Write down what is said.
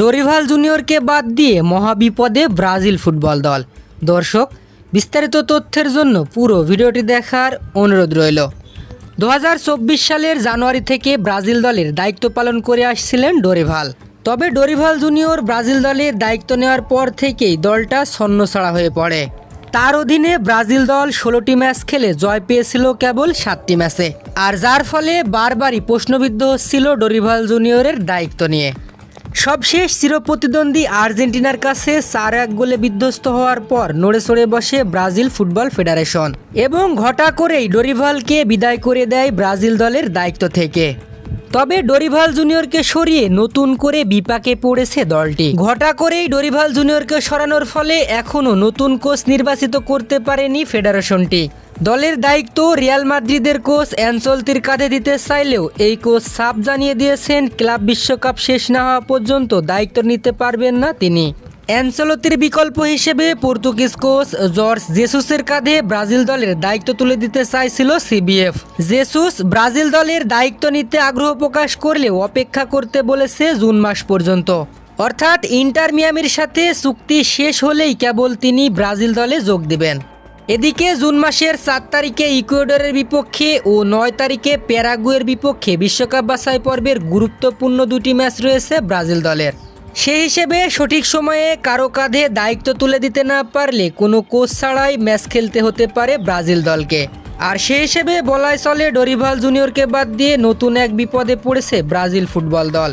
Dorival জুনিয়রকে বাদ দিয়ে মহাবিপদে Brazil football দল। দর্শক, বিস্তারিত তথ্যের জন্য পুরো ভিডিওটি দেখার অনুরোধ রইল। দু হাজার চব্বিশ সালের জানুয়ারি থেকে ব্রাজিল দলের দায়িত্ব পালন করে আসছিলেন ডোরিভাল। তবে ডোরিভাল জুনিয়র ব্রাজিল দলের দায়িত্ব নেওয়ার পর থেকেই দলটা ছন্নছাড়া হয়ে পড়ে। তার অধীনে ব্রাজিল দল ষোলোটি ম্যাচ খেলে জয় পেয়েছিল কেবল সাতটি ম্যাচে। আর যার ফলে বারবারই প্রশ্নবিদ্ধ হচ্ছিল ডোরিভাল জুনিয়রের দায়িত্ব নিয়ে। সবশেষ চিরপ্রতিদ্বন্দ্বী আর্জেন্টিনার কাছে চার এক গোলে বিধ্বস্ত হওয়ার পর নড়ে চড়ে বসে ব্রাজিল ফুটবল ফেডারেশন। এবং ঘটা করেই ডোরিভালকে বিদায় করে দেয় ব্রাজিল দলের দায়িত্ব থেকে। তবে ডোরিভাল জুনিয়রকে সরিয়ে নতুন করে বিপাকে পড়েছে দলটি। ঘটা করেই ডোরিভাল জুনিয়রকে সরানোর ফলে এখনও নতুন কোচ নির্বাচিত করতে পারেনি ফেডারেশনটি। দলের দায়িত্ব রিয়াল মাদ্রিদের কোচ অ্যানসলতির কাঁধে দিতে চাইলেও এই কোচ সাপ জানিয়ে দিয়েছেন, ক্লাব বিশ্বকাপ শেষ না হওয়া পর্যন্ত দায়িত্ব নিতে পারবেন না তিনি। অ্যানসলতির বিকল্প হিসেবে পর্তুগিজ কোচ জর্জ জেসুসের কাঁধে ব্রাজিল দলের দায়িত্ব তুলে দিতে চাইছিল সিবিএফ। জেসুস ব্রাজিল দলের দায়িত্ব নিতে আগ্রহ প্রকাশ করলেও অপেক্ষা করতে বলেছে জুন মাস পর্যন্ত। অর্থাৎ ইন্টার মিয়ামির সাথে চুক্তি শেষ হলেই কেবল তিনি ব্রাজিল দলে যোগ দিবেন। এদিকে জুন মাসের সাত তারিখে ইকুয়েডরের বিপক্ষে ও নয় তারিখে প্যারাগুয়ের বিপক্ষে বিশ্বকাপ বাছাই পর্বের গুরুত্বপূর্ণ দুটি ম্যাচ রয়েছে ব্রাজিল দলের। সেই হিসেবে সঠিক সময়ে কারও কাঁধে দায়িত্ব তুলে দিতে না পারলে কোনো কোচ ছাড়াই ম্যাচ খেলতে হতে পারে ব্রাজিল দলকে। আর সেই হিসেবে বলাই চলে ডরিভাল জুনিয়রকে বাদ দিয়ে নতুন এক বিপদে পড়েছে ব্রাজিল ফুটবল দল।